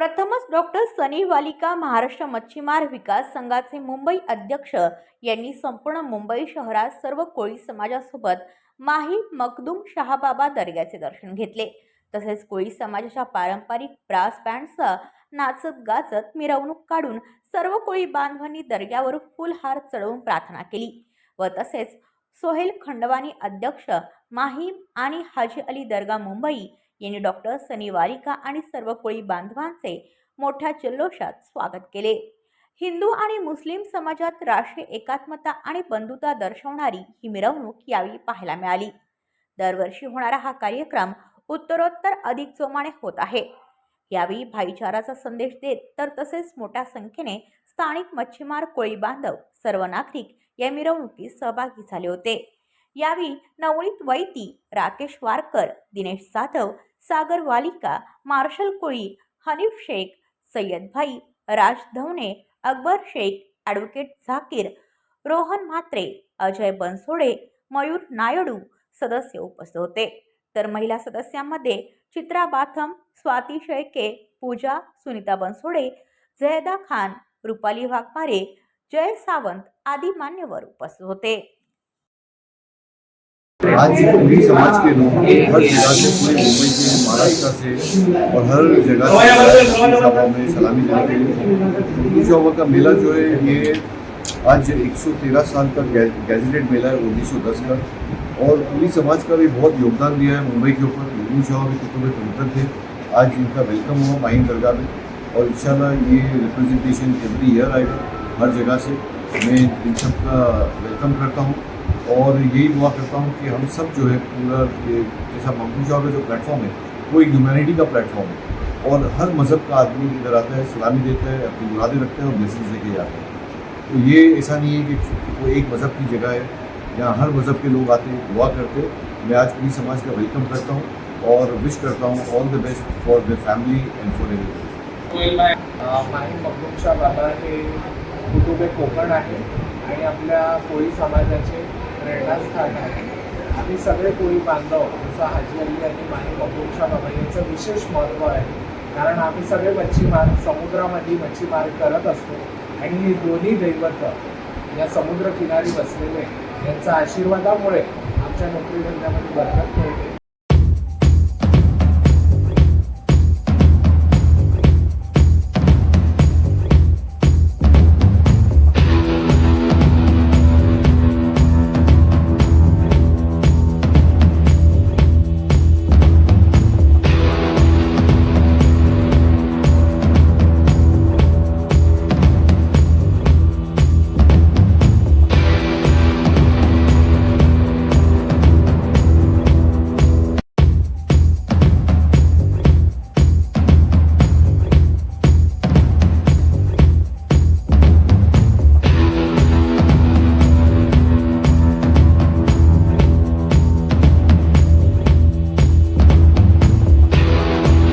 प्रथमच डॉक्टर सनी वालिका महाराष्ट्र मच्छीमार विकास संघाचे मुंबई अध्यक्ष यांनी संपूर्ण मुंबई शहरात सर्व कोळी समाजासोबत माही मखदूम शहाबाबा दर्ग्याचे दर्शन घेतले. तसेच कोळी समाजाच्या पारंपरिक ब्रास बँडसह नाचत गाजत मिरवणूक काढून सर्व कोळी बांधवांनी दर्ग्यावर फुलहार चढवून प्रार्थना केली व तसेच सोहेल खंडवानी अध्यक्ष माहीम आणि हाजी अली दर्गा मुंबई यांनी डॉक्टर सनी वारिका आणि सर्व कोळी बांधवांचे मोठ्या जल्लोषात स्वागत केले. हिंदू आणि मुस्लिम समाजात राष्ट्रीय एकात्मता आणि बंधुता दर्शवणारी ही मिरवणूक यावेळी पाहायला मिळाली. दरवर्षी होणारा हा कार्यक्रम उत्तरोत्तर अधिक जोमाने होत आहे. यावेळी भाईचाराचा संदेश देत तर तसेच मोठ्या संख्येने स्थानिक मच्छीमार कोळी बांधव सर्व नागरिक या मिरवणुकीत सहभागी झाले होते. यावेळी नवनीत वैती राकेश वारकर दिनेश जाधव सागर वालिका मार्शल कोळी हनीफ शेख सय्यद भाई राज धवणे अकबर शेख ॲडव्होकेट झाकीर रोहन म्हात्रे अजय बनसोडे मयूर नायडू सदस्य उपस्थित होते. तर महिला सदस्यांमध्ये चित्रा बाथम स्वाती शेळके पूजा सुनीता बनसोडे जयदा खान रुपाली वाघमारे जय सावंत आदी मान्यवर उपस्थित होते. आज कोली समाज के लोग हर जगह से, पूरे मुंबई से, महाराष्ट्र से और हर जगह से में सलामी देने के लिए। उर्दू शोभा का मेला जो है, ये आज 113 साल का गैजेटेड मेला है 1910 का। और पूरी समाज का भी बहुत योगदान दिया है मुंबई के ऊपर। उर्दू शोभा के कुतुब प्रमुख थे। आज इनका वेलकम हुआ माहिम दरगाह में। और इंशाल्लाह ये रिप्रेजेंटेशन एवरी ईयर आएगा, हर जगह से। मैं इन सब का वेलकम करता हूँ। और यही दुआ करता हूँ कि हम सब जो है पूरा ये जैसा मखदूम शाह का जो प्लेटफॉर्म है, वो एक ह्यूमैनिटी का प्लेटफॉर्म है। और हर मज़हब का आदमी इधर आता है, सलामी देता है, अपनी मुरादें रखता है और ब्लेसिंग्स लेके जाता है। तो ये ऐसा नहीं है कि वो एक मज़हब की जगह है यहाँ हर मज़हब के लोग आते हैं दुआ करते। मैं आज पूरी समाज का वेलकम करता हूँ और विश करता हूँ all the best for the family and for every Konkan आपल्या कोळी समाजाचे प्रेरणास्थान आहे? आम्ही सगळे कोळी बांधव जसं हाजी अली आणि माहीम मखदूमशा बाबा यांचं विशेष महत्त्व आहे. कारण आम्ही सगळे मच्छीमार समुद्रामध्ये मच्छीमार करत असतो. आणि ही दोन्ही दैवत या समुद्र किनारी बसलेले यांच्या आशीर्वादामुळे आमच्या नोकरी धंद्यामध्ये बरकत